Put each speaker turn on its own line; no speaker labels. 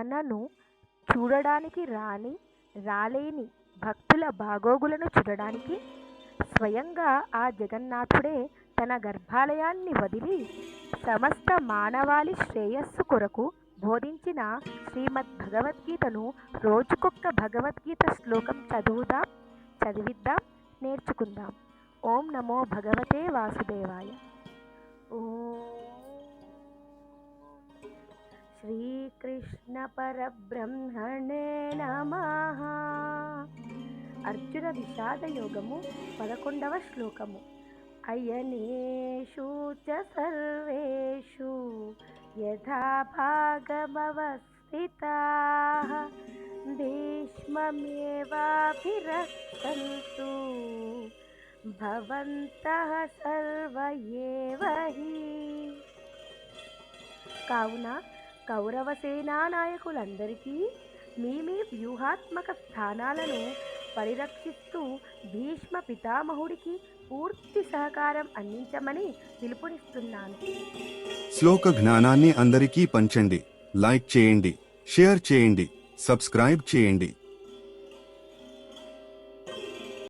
తనను చూడడానికి రాని రాలేని భక్తుల బాగోగులను చూడడానికి స్వయంగా ఆ జగన్నాథుడే తన గర్భాలయాన్ని వదిలి సమస్త మానవాళి శ్రేయస్సు కొరకు బోధించిన శ్రీమద్ భగవద్గీతను రోజుకొక్క భగవద్గీత శ్లోకం చదువుదాం చదివిద్దాం నేర్చుకుందాం. ఓం నమో భగవతే వాసుదేవాయ. శ్రీకృష్ణ పరబ్రహ్మణే నమ. అర్జున విషాద యోగము పదకొండవ శ్లోకము. అయనేషు చ సర్వేషు యథా భాగమవస్థితా. భీష్మమేవాభిరక్షन्तు భవంతః సర్వ ఏవ కావున కౌరవ సేనానాయకులందరికీ మీ మీ వ్యూహాత్మక స్థానాలను పరిరక్షిస్తూ భీష్మ పితామహుడికి పూర్తి సహకారం అందించమని పిలుపునిస్తున్నాను.
శ్లోక జ్ఞానాన్ని అందరికీ పంచండి. లైక్ చేయండి షేర్ చేయండి సబ్స్క్రైబ్ చేయండి.